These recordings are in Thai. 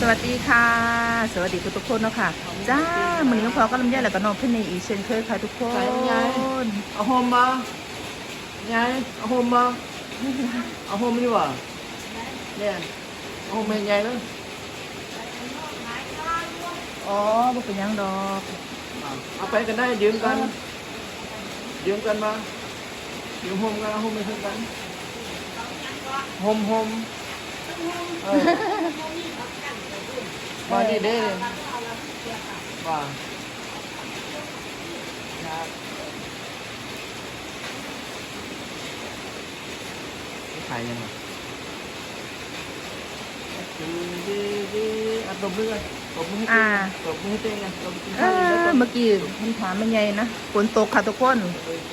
สวัสดีค่ะ สวัสดีทุกๆคนเนาะค่ะ จ้ามันนี้ก็พอก็ลำไยแล้วก็น้องเพื่อนในอีกเช่นเคยค่ะทุกคนใส่ลำไยเอาโฮมมาไงเอาโฮมมาเอาโฮมดีกว่าเนี่ยเอาโฮมเป็นไงเนาะอ๋อบ่เป็นหยังดอกอะเอาไปกันได้ยืมกันยืมกันมายืมโฮมกันเอาโฮมไปเพื่อนกันโฮมโฮมเออ มาดีเด้ว่าครับขายยังไงดีดีดีอะตบมือกันตบมือให้เต้นตบมือให้เต้นกันตบมือให้เอเต้นอแล้วเมื่อกี้คำถามมันไงนะฝนตกค่ะทุกคน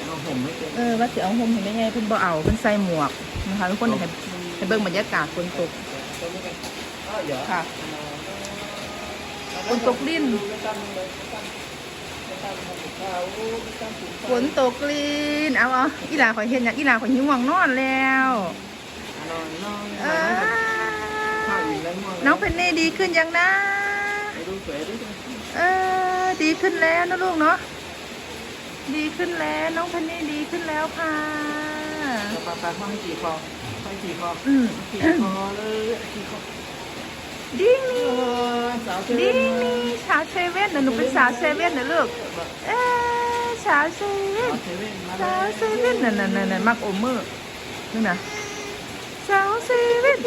เอาผมไม่เต้นเออว่าสิเอาห่มเห็นไหมไงเพิ่นบ่เอาเพิ่นใส่หมวกนะคะทุกคนให้ให้เบิ่งบรรยากาศฝนตกตบมือกันอ้าวเดี๋ยวค่ะ ฝนตกลิ้น ฝนตกลีนเอาเอาอีหลาขอยเห็นอย่างอีหลาขอยหิวง่วงนอนแล้วเออน้องเพนนี่ดีขึ้นยังนะ เออ ดีขึ้นแล้วนะลูกเนาะ ดีขึ้นแล้วน้องเพนนี่ดีขึ้นแล้วค่ะปลาปลาข้าวให้กี่คอให้กี่คออืมกี่คอเลยกี่คอดิ้ง เอนี่อสาวเชดิ้งนนี่สาวเซเว่นนะหนูเป็นสาวเซเว่นนะลูก เออสาวเซเว่นเซเว่นมาสาวเซเว่นนั่นนั่นนั่นนั่นมักโอมเมอร์นี่นะสาวเซเว่น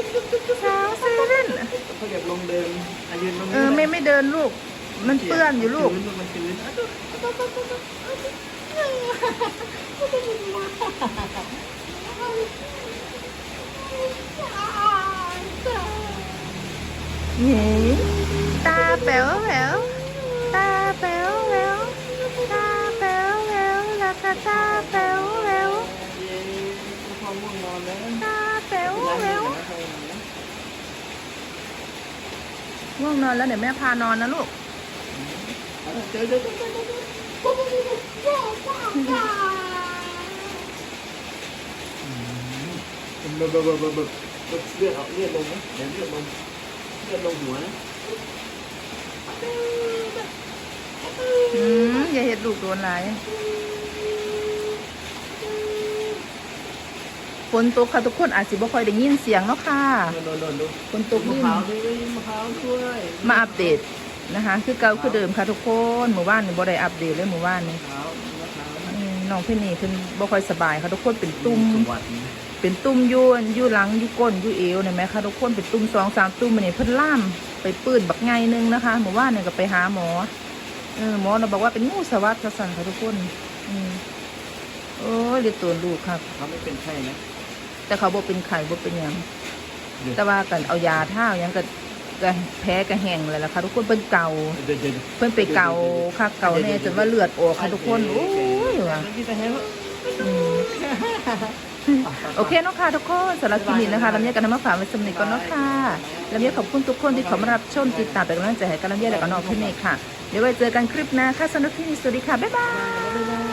สาวเซเว่นเขาเก็บลงเดินอายืนลงเออไม่ไม่เดินลูก มันเปื้อนอยู่ลูก มันชื้นนี่ ตาแป๋วแป๋วตาแป๋วแป๋วตาแป๋วแป๋วแล้วก็ตาแป๋วแป๋วเย้พอง่วงนอนแล้วตาแป๋วแป๋วง่วงนอนแล้วเดี๋ยวแม่พานอนนะลูกเจอเจอเจอเจอเบอร์เบอร์เบอร์เบอร์เบอร์เลือดออกเลือดลงนะเดี๋ยวเลือดลงเลือดลงหัวนะ อืมอย่าเห็ ดลูกโดนไหลายฝนตกค่ะทุกคนอาจสิบ่ค่อยได้ยินเสียงเนาะค่ะโดนโดนโดนฝนตกมะลิ่นพร้าวด้วยมะพร้าวช่วยมาอัปเดตนะคะ คือเก่าคือเดิมค่ะทุกคนหมู่บ้านนี่บ่ได้อัปเดตเลยหมู่บ้านนี่มะพร้าวมะพร้าวอืมน้องเพนนี่เพิ่นบ่ค่อยสบายค่ะทุกคนเป็นตุ่มจังหวัดนี้เป็นตุ่มอยู่อยู่หลังอยู่ก้นอยู่เอวเนี่ยแหมคะทุกคนเป็นตุ่มสองสามตุ่มมันนี่เพิ่นล่ามไปปื้นบักไงหนึงนะคะหมู่บ้านเนี่ยก็ไปหาหมอ เออหมอเราบอกว่าเป็นงูสวัสดิ์สั่นค่ะทุกคน อืมโอ้ยเรียกตัวลูกครับ เขาไม่เป็นไข้นะแต่เขาบอกเป็นไข่บอกเป็นหยังแต่ว่ากันเอายาท่าเอาหยังก็ก็แพ้ก็แห้งเลยล่ะค่ะทุกคนเป็นเก่าเดี๋ยวเดี๋ยว เพิ่นไปเก่าค่ะเก่าแน่จนว่าเลือดออกค่ะทุกคนโอ้ยว่ะที่จะให้ว่าอืมโอเคเนาะค่ะทุกคนสำหรับคลิปนี้นะคะลำเนียกันนำมาฝากไว้สำนึกก่อนเนาะค่ะลำเนียขอบคุณทุกคนที่เข้ามารับชมติดตามเป็นกำลังใจให้กันลำเนียและก็น้องพี่เมฆค่ะ เดี๋ยวไว้เจอกันคลิปหน้าค่ะสนุกที่นี่สวัสดีค่ะ บ๊ายบาย